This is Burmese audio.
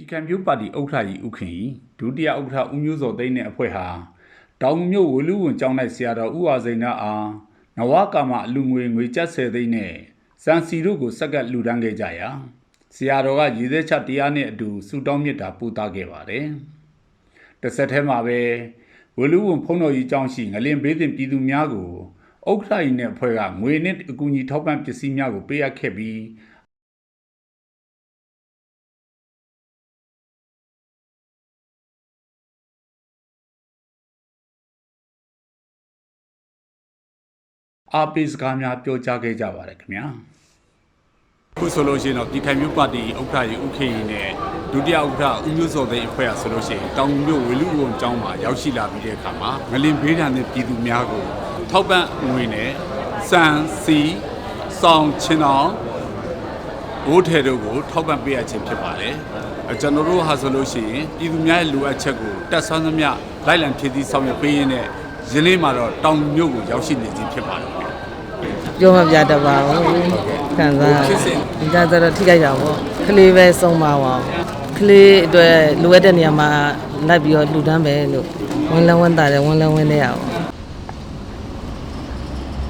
ပြည်ကံမျိုးပါတီဥက္ကဋ္ဌကြီးဥခင်ကြီးဒုတိယဥက္ကဋ္ဌဦးမျိုးစောသိန်းနဲ့အဖွဲ့ဟာတောင်မြို့ဝလူဝင်ကျောင်း၌ဆရာတော်ဦးဝါစိန်နာအားနဝကာမအလူငွေငွေကျပ်10သိန်းနဲ့စံစီတို့ကိုစက္ကပ်လှူဒန်းခဲ့ကြရာဆရာတော်ကရည်သက်ချက်တရားနဲ့အတူဆုတောင်းမေတ္တာပို့သခဲ့ပါတယ်တစ်ဆက်တည်းမှာပဲဝလူဝင်ဖုံးတော်ကြီးကျောင်းရှိငလင်ဘေးတင်ပြည်သူများကိုဥက္ကဋ္ဌကြီးနဲ့အဖွဲ့ကငွေနဲ့အကူအညီထောက်ပံ့ပစ္စည်းများကိုပေးအပ်ခဲ့ပြီး အားပေးစကားများပြောကြားခဲ့ကြပါတယ်ခင်ဗျာခုဆိုလို့ရှိရင်တော့ဒီခိုင်မျိုးပါတီဥက္ကဋ္ဌကြီးဥခေရင်နဲ့ဒုတိယဥက္ကဋ္ဌဦးမျိုးစောသိန်းအဖွဲ့အဆဆိုလို့ရှိရင်တောင်မြို့ဝေလူဝန်ကျောင်းမှာရောက်ရှိလာပြီးတဲ့အခါမှာငလင်ဘေးဒဏ်နဲ့ပြည်သူများကိုထောက်ပံ့ငွေနဲ့စံစီစောင်းချင်းအောင်ဘိုးထဲတို့ကိုထောက်ပံ့ပေးရခြင်းဖြစ်ပါတယ်အဲကျွန်တော်တို့ဟာဆိုလို့ရှိရင်ပြည်သူများရဲ့လိုအပ်ချက်ကိုတက်ဆွမ်းသမျှလိုက်လံဖြည့်ဆည်းဆောင်ရွက်ပေးရင်းနဲ့ ယနေ့မှာတော့တောင်မြို့ကိုရောက်ရှိနေခြင်းဖြစ်ပါတယ်ပြောမပြတတ်ပါဘူးခံစားဖြစ်စဉ်ဒီကကြတော့ထိခိုက်တာပေါ့ကလေးပဲဆုံးပါပါကလေးအတွက်လိုအပ်တဲ့နေရာမှာလိုက်ပြီးတော့လှူဒန်းပဲလို့ဝင်လန်းဝင်တာတယ်ဝင်လန်းဝင်နေရအောင်